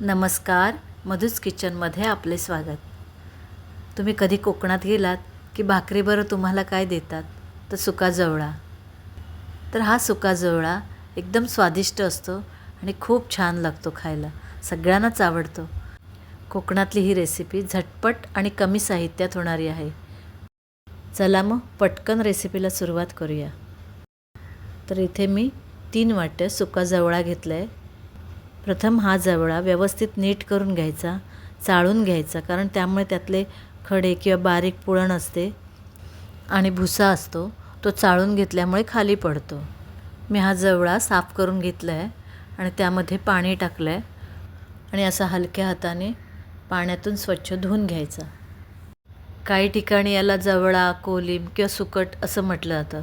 नमस्कार मधूच किचनमध्ये आपले स्वागत. तुम्ही कधी कोकणात गेलात की भाकरीबरं तुम्हाला काय देतात? तर सुका जवळा. तर हा सुका जवळा एकदम स्वादिष्ट असतो आणि खूप छान लागतो खायला. सगळ्यांनाच आवडतो. कोकणातली ही रेसिपी झटपट आणि कमी साहित्यात होणारी आहे. चला मग पटकन रेसिपीला सुरुवात करूया. तर इथे मी तीन वाट्या सुका जवळा घेतला आहे प्रथम हा जवळा व्यवस्थित नीट करून घ्यायचा चाळून घ्यायचा कारण त्यामुळे त्यातले खडे किंवा बारीक पुळण असते आणि भुसा असतो तो चाळून घेतल्यामुळे खाली पडतो. मी हा जवळा साफ करून घेतला आहे आणि त्यामध्ये पाणी टाकलं आहे आणि असा हलक्या हाताने पाण्यातून स्वच्छ धुवून घ्यायचा. काही ठिकाणी याला जवळा कोलीम किंवा सुकट असं म्हटलं जातं.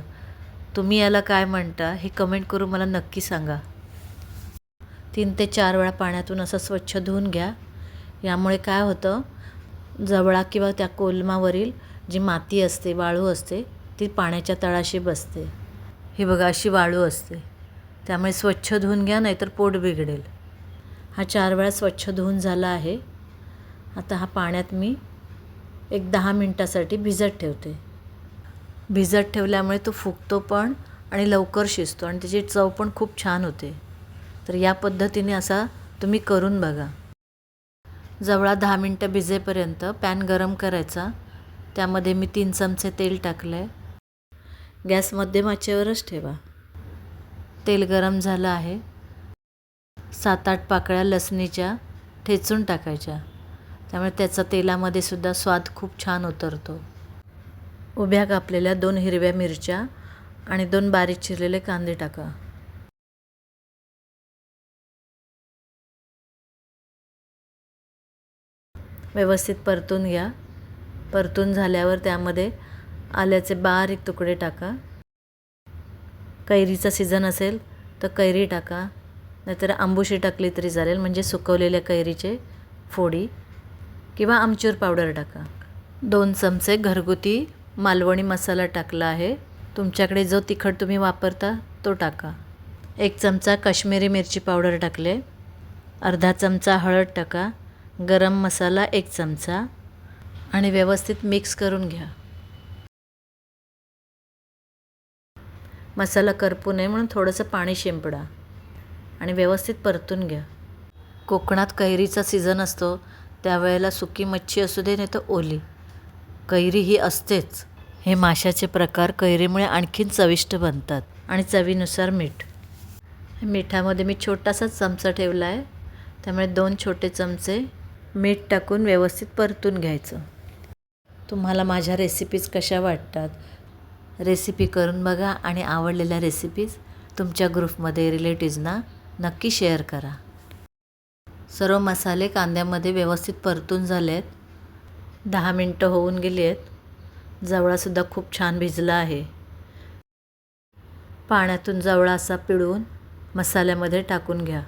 तुम्ही याला काय म्हणता हे कमेंट करून मला नक्की सांगा. तीन ते चार वेळा पाण्यातून असं स्वच्छ धुवून घ्या. यामुळे काय होतं जवळा किंवा त्या कोलमावरील जी माती असते वाळू असते ती पाण्याच्या तळाशी बसते. ही बघा अशी वाळू असते. त्यामुळे स्वच्छ धुवून घ्या नाहीतर पोट बिघडेल. हा चार वेळा स्वच्छ धुवून झाला आहे. आता हा पाण्यात मी एक दहा मिनटासाठी भिजत ठेवते. भिजत ठेवल्यामुळे तो फुगतो पण आणि लवकर शिजतो आणि त्याची चव पण खूप छान होते. तर या पद्धतीने असा तुम्ही करून बघा. जवळा दहा मिनटं भिजेपर्यंत पॅन गरम करायचा. त्यामध्ये मी तीन चमचे तेल टाकलं आहे गॅस मध्यम आचेवरच ठेवा. तेल गरम झालं आहे. सात आठ पाकळ्या लसणीच्या ठेचून टाकायच्या. त्यामुळे त्याचा तेलामध्ये सुद्धा स्वाद खूप छान उतरतो. उभ्या कापलेल्या दोन हिरव्या मिरच्या आणि दोन बारीक चिरलेले कांदे टाका. व्यवस्थित परतून घ्या. परतून झाल्यावर त्यामध्ये आल्याचे बारीक तुकडे टाका. कैरीचा सीझन असेल तर कैरी टाका. नाहीतर आंबुशी टाकली तरी चालेल म्हणजे सुकवलेल्या कैरीचे फोडी किंवा आमचूर पावडर टाका. दोन चमचे घरगुती मालवणी मसाला टाकला आहे. तुमच्याकडे जो तिखट तुम्ही वापरता तो टाका. एक चमचा काश्मीरी मिरची पावडर टाकले. अर्धा चमचा हळद टाका. गरम मसाला एक चमचा आणि व्यवस्थित मिक्स करून घ्या. मसाला करपू नये म्हणून थोडंसं पाणी शिंपडा आणि व्यवस्थित परतून घ्या. कोकणात कैरीचा सीझन असतो त्यावेळेला सुकी मच्छी असू दे नाही तर ओली. कैरी ही असतेच. हे माशाचे प्रकार कैरीमुळे आणखीन चविष्ट बनतात आणि चवीनुसार मीठ. मिठामध्ये मी छोटासाच चमचा ठेवला आहे. त्यामुळे दोन छोटे चमचे मीठ टाकून व्यवस्थित परतून घ्यायचं. तुम्हाला माझ्या रेसिपीज कशा वाटतात? रेसिपी करून बघा आणि आवडलेल्या रेसिपीज तुमच्या ग्रुपमध्ये रिलेटिव्जना नक्की शेअर करा. सर्व मसाले कांद्यामध्ये व्यवस्थित परतून झाले आहेत दहा मिनटं होऊन गेली आहेत जवळासुद्धा खूप छान भिजला आहे. पाण्यातून जवळा असा पिळून मसाल्यामध्ये टाकून घ्या.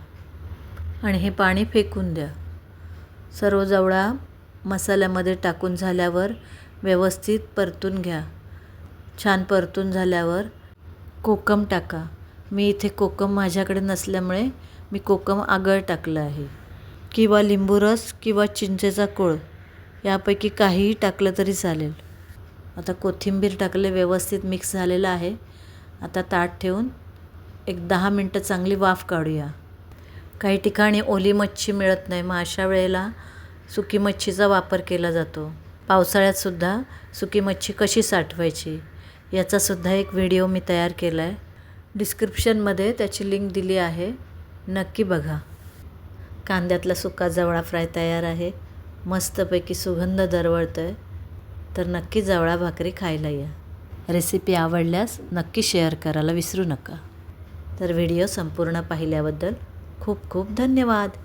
आणि हे पाणी फेकून द्या. सर्व जवळा मसाल्यामध्ये टाकून झाल्यावर व्यवस्थित परतून घ्या. छान परतून झाल्यावर कोकम टाका. मी इथे कोकम माझ्याकडे नसल्यामुळे मी कोकम आगळ टाकलं आहे. किंवा लिंबू रस किंवा चिंचेचा कोळ यापैकी काहीही टाकलं तरी चालेल. आता कोथिंबीर टाकले व्यवस्थित मिक्स झालेलं आहे. आता ताट ठेवून एक दहा मिनटं चांगली वाफ काढूया. काही ठिकाणी ओली मच्छी मिळत नाही. मग अशा वेळेला सुकी मच्छीचा वापर केला जातो. पावसाळ्यातसुद्धा सुकी मच्छी कशी साठवायची याचासुद्धा एक व्हिडिओ मी तयार केला आहे डिस्क्रिप्शनमध्ये त्याची लिंक दिली आहे. नक्की बघा. कांद्यातला सुका जवळा फ्राय तयार आहे. मस्तपैकी सुगंध दरवळतो आहे तर नक्की जवळा भाकरी खायला या. रेसिपी आवडल्यास नक्की शेअर करायला विसरू नका. तर व्हिडिओ संपूर्ण पाहिल्याबद्दल खूप खूप धन्यवाद.